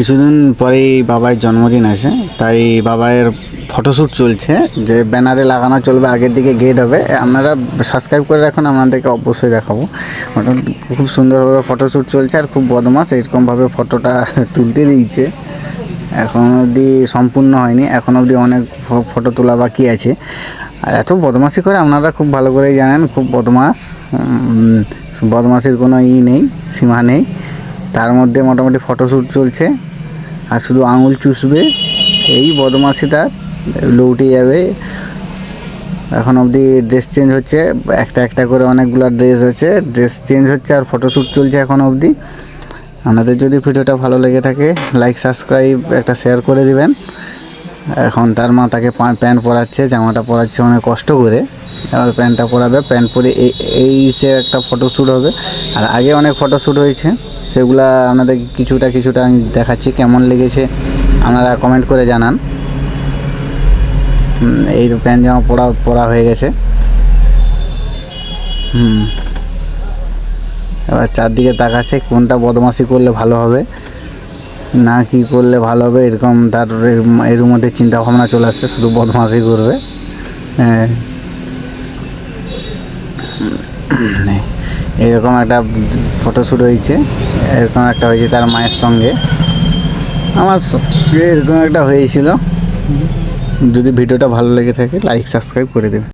কিছুদিন পরেই বাবার জন্মদিন আছে, তাই বাবায়ের ফটোশ্যুট চলছে, যে ব্যানারে লাগানো চলবে, আগের দিকে গেট হবে। আপনারা সাবস্ক্রাইব করে রাখুন আপনাদেরকে অবশ্যই দেখাবো। খুব সুন্দরভাবে ফটোশ্যুট চলছে আর খুব বদমাস এরকমভাবে ফটোটা তুলতে দিয়েছে। এখন অবধি সম্পূর্ণ হয়নি, এখন অবধি অনেক ফটো তোলা বাকি আছে। আর এত বদমাশি করে আপনারা খুব ভালো করেই জানেন, খুব বদমাস বদমাসির কোনো ই নেই, সীমা নেই। তার মধ্যে মোটামুটি ফটোশ্যুট চলছে। আর শুধু আঙুল চুষবে, এই বদমাসি তার, লৌটে যাবে। এখন অবধি ড্রেস চেঞ্জ হচ্ছে, একটা একটা করে অনেকগুলো ড্রেস আছে ড্রেস চেঞ্জ হচ্ছে আর ফটোশ্যুট চলছে এখন অবধি। আপনাদের যদি ভিডিওটা ভালো লেগে থাকে লাইক সাবস্ক্রাইব একটা শেয়ার করে দিবেন। এখন তার মা তাকে প্যান্ট পরাচ্ছে, জামাটা পরাচ্ছে অনেক কষ্ট করে। এবার প্যান্টটা পরাবে প্যান্ট পরে এই সে একটা ফটোশ্যুট হবে। আর আগে অনেক ফটোশ্যুট হয়েছে। সেগুলা আপনাদের কিছুটা কিছুটা আমি দেখাচ্ছি, কেমন লেগেছে আপনারা কমেন্ট করে জানান। এই তো প্যান্ট জামা পরা পরা হয়ে গেছে। হুম, এবার চারদিকে তাকাচ্ছে, কোনটা বদমাশি করলে ভালো হবে, না কি করলে ভালো হবে, এরকম তার এর- মধ্যে চিন্তা ভাবনা চলে আসছে, শুধু বদমাশি করবে। হ্যাঁ। এরকম একটা ফটোশ্যুট হয়েছে। এরকম একটা হয়েছে তার মায়ের সঙ্গে। আমার এরকম একটা হয়েছিল। যদি ভিডিওটা ভালো লেগে থাকে লাইক সাবস্ক্রাইব করে দেবে